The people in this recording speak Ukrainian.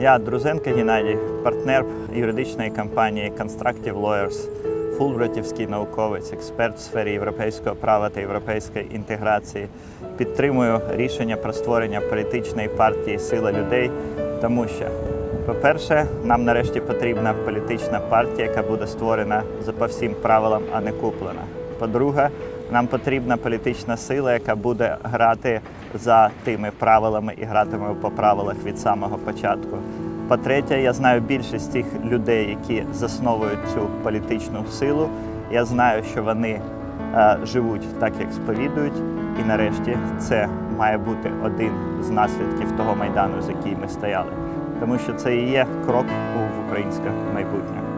Я Друзенко Геннадій, партнер юридичної компанії Constructive Lawyers, фулбратівський науковець, експерт в сфері європейського права та європейської інтеграції. Підтримую рішення про створення політичної партії Сила людей, тому що, по-перше, нам нарешті потрібна політична партія, яка буде створена за по всім правилам, а не куплена. По-друге, нам потрібна політична сила, яка буде грати за тими правилами і гратиме по правилах від самого початку. По-третє, я знаю більшість тих людей, які засновують цю політичну силу. Я знаю, що вони е, живуть так, як сповідують. І нарешті це має бути один з наслідків того майдану, за який ми стояли. Тому що це і є крок у українське майбутнє.